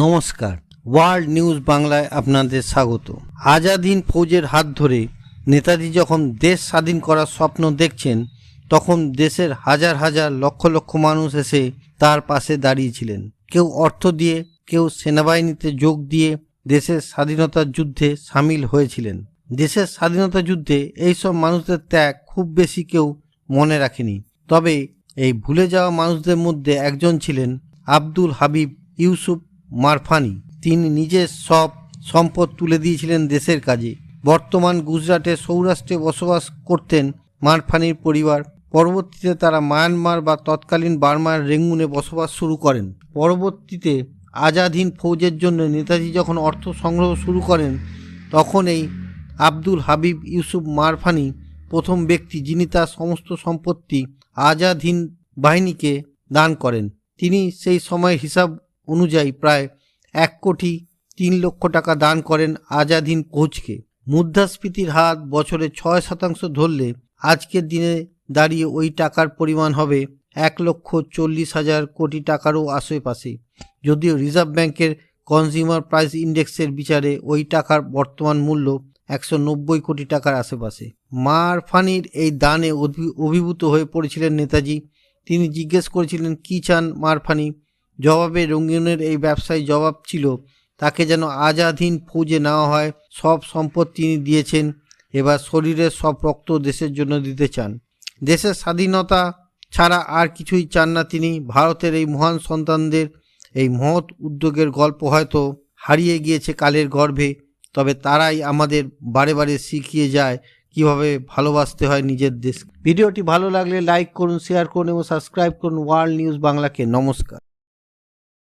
নমস্কার। World news বাংলায় আপনাদের স্বাগত। আজাদিন ফৌজের হাত ধরে নেতাজি যখন দেশ স্বাধীন করার স্বপ্ন দেখছেন, তখন দেশের হাজার হাজার লক্ষ লক্ষ মানুষ এসে তার পাশে দাঁড়িয়েছিলেন। কেউ অর্থ দিয়ে, কেউ সেনাবাহিনীতে যোগ দিয়ে দেশের স্বাধীনতার যুদ্ধে সামিল হয়েছিলেন। দেশের স্বাধীনতা যুদ্ধে এইসব মানুষদের ত্যাগ খুব বেশি কেউ মনে রাখেনি। তবে এই ভুলে যাওয়া মানুষদের মধ্যে একজন ছিলেন আব্দুল হাবিব ইউসুফ মারফানি। তিনি নিজের সব সম্পদ তুলে দিয়েছিলেন দেশের কাজে। বর্তমান গুজরাটে সৌরাষ্ট্রে বসবাস করতেন মারফানির পরিবার। পরবর্তীতে তারা মায়ানমার বা তৎকালীন বার্মার রেঙ্গুনে বসবাস শুরু করেন। পরবর্তীতে আজাদহীন ফৌজের জন্য নেতাজি যখন অর্থ সংগ্রহ শুরু করেন, তখন এই আব্দুল হাবিব ইউসুফ মারফানি প্রথম ব্যক্তি যিনি তার সমস্ত সম্পত্তি আজাদ হিন্দ বাহিনীকে দান করেন। তিনি সেই সময় হিসাব অনুযায়ী প্রায় এক কোটি তিন লক্ষ টাকা দান করেন আজাদ হিন্দ ফৌজকে মুদ্রাস্ফীতির হার বছরে ছয় শতাংশ ধরলে আজকের দিনে দাঁড়িয়ে ওই টাকার পরিমাণ হবে এক লক্ষ চল্লিশ হাজার কোটি টাকারও আশেপাশে। যদিও রিজার্ভ ব্যাংকের কনজিউমার প্রাইস ইন্ডেক্সের বিচারে ওই টাকার বর্তমান মূল্য একশো নব্বই কোটি টাকার আশেপাশে। মারফানির এই দানে অভি- অভিভূত হয়ে পড়েছিলেন নেতাজি। তিনি জিজ্ঞেস করেছিলেন, কী চান মারফানি জবাবে রঙ্গিনের এই ব্যবসায়ী জবাব ছিল, তাকে যেন আজাদহীন ফৌজে নেওয়া হয়, সব সম্পদ তিনি দিয়েছেন, এবার শরীরের সব রক্ত দেশের জন্য দিতে চান। দেশের স্বাধীনতা ছাড়া আর কিছুই চান না তিনি, ভারতের এই মহান সন্তানদের এই মহৎ উদ্যোগের গল্প হয়তো হারিয়ে গিয়েছে কালের গর্ভে, তবে তারাই আমাদের বারে বারে শিখিয়ে যায় কীভাবে ভালোবাসতে হয় নিজের দেশ ভিডিওটি ভালো লাগলে লাইক করুন, শেয়ার করুন এবং সাবস্ক্রাইব করুন ওয়ার্ল্ড নিউজ বাংলাকে। নমস্কার।